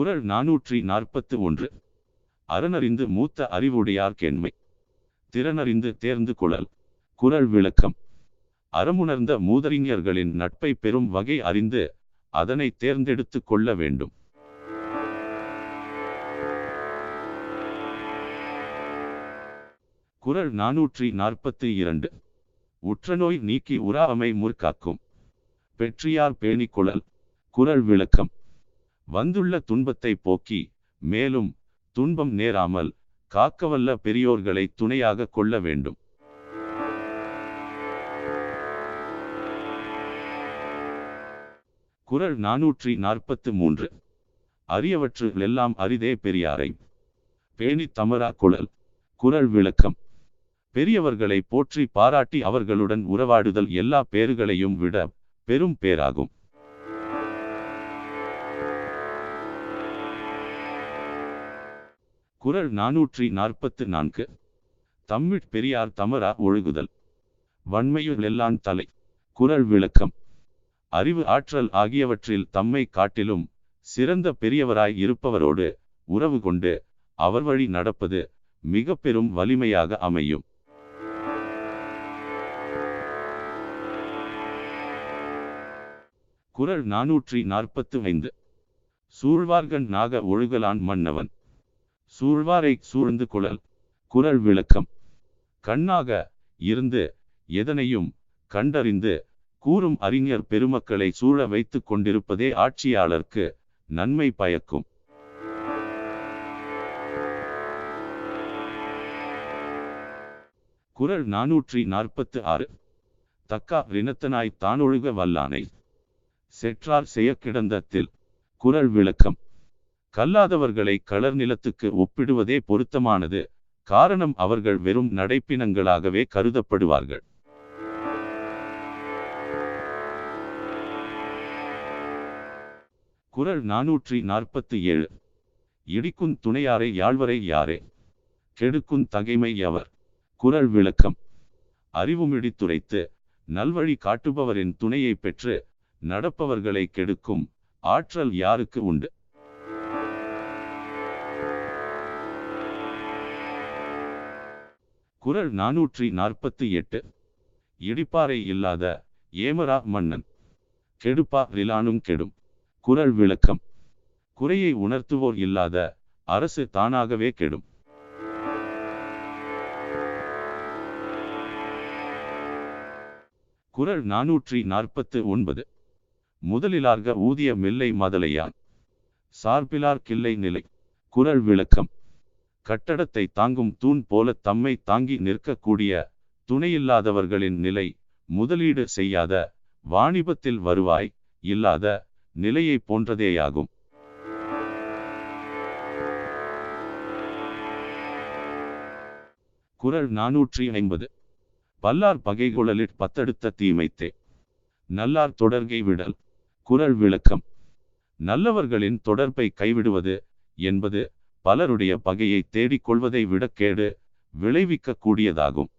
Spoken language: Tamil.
குரல் நாநூற்றி நாற்பத்து ஒன்று. அறனறிந்து மூத்த அறிவுடையார் கேண்மை. திறனறிந்து தேர்ந்து குழல். குரல் விளக்கம். அறமுணர்ந்த மூதறிஞர்களின் நட்பை பெறும் வகை அறிந்து அதனை தேர்ந்தெடுத்து கொள்ள வேண்டும். குரல் நாநூற்றி நாற்பத்தி இரண்டு. உற்றநோய் நீக்கி உறாமை முற்காக்கும். பெற்றியார் பேணிக்குழல் குரல் விளக்கம். வந்துள்ள துன்பத்தை போக்கி மேலும் துன்பம் நேராமல் காக்கவல்ல பெரியோர்களை துணையாக கொள்ள வேண்டும். குரல் நாநூற்றி நாற்பத்து மூன்று. அரியவற்று எல்லாம் அரிதே பெரியாரை. பேணி தமரா குழல். குரல் விளக்கம். பெரியவர்களை போற்றி பாராட்டி அவர்களுடன் உறவாடுதல் எல்லா பேறுகளையும் விட பெரும் பேராகும் குரல் நாநூற்றி நாற்பத்து நான்கு தம்மிற் பெரியார் தமரா ஒழுகுதல். வன்மையுள் எல்லான் தலை. குரல் விளக்கம். அறிவு ஆற்றல் ஆகியவற்றில் தம்மை காட்டிலும் சிறந்த பெரியவராய் இருப்பவரோடு உறவு கொண்டு அவர் வழி நடப்பது மிக பெரும் வலிமையாக அமையும். குரல் நாநூற்றி நாற்பத்து ஐந்து சூழ்வார்கண் நாக ஒழுகலான் மன்னவன். சூழ்வாரை சூழ்ந்து குழல் குரல் விளக்கம். கண்ணாக இருந்து எதனையும் கண்டறிந்து கூறும் அறிஞர் பெருமக்களை சூழ வைத்துக் கொண்டிருப்பதே ஆட்சியாளர்க்கு நன்மை பயக்கும். குரல் நாநூற்றி நாற்பத்து ஆறு. தக்கா ரினத்தனாய் தானொழுக வல்லானை. செற்றார் செய்ய கிடந்தத்தில் குரல் விளக்கம். கல்லாதவர்களை களர் நிலத்துக்கு ஒப்பிடுவதே பொருத்தமானது. காரணம் அவர்கள் வெறும் நடைப்பினங்களாகவே கருதப்படுவார்கள். குரல் நாநூற்றி நாற்பத்தி ஏழு இடிக்கும் துணையாரை யாழ்வரை யாரே? கெடுக்கும் தகைமை அவர் குரல் விளக்கம். அறிவுமிடித்துரைத்து நல்வழி காட்டுபவரின் துணையை பெற்று நடப்பவர்களை கெடுக்கும் ஆற்றல் யாருக்கு உண்டு? குறள் நாநூற்றி நாற்பத்தி எட்டு இடிப்பாறை இல்லாத ஏமரா மன்னன். கெடுப்பா ரிலானும் கெடும். குரல் விளக்கம். குறையை உணர்த்துவோர் இல்லாத அரசு தானாகவே கெடும். குரல் நாநூற்றி நாற்பத்து ஒன்பது முதலிலார்க ஊதிய மில்லை மதலையான். சார்பிலார் கிள்ளை நிலை. குறள் விளக்கம். கட்டடத்தை தாங்கும் தூண் போல தம்மை தாங்கி நிற்கக்கூடிய துணையில்லாதவர்களின் நிலை முதலீடு செய்யாத வாணிபத்தில் வருவாய் இல்லாத நிலையை போன்றதேயாகும். குரல் நாநூற்றி ஐம்பது. பல்லார் பகைகுழலிற் பத்தடுத்த தீமைத்தே. நல்லார் தொடர்கை விடல். குரல் விளக்கம். நல்லவர்களின் தொடர்பை கைவிடுவது என்பது பலருடைய பகையை தேடிக் கொள்வதை விட கேடு விளைவிக்கக்கூடியதாகும்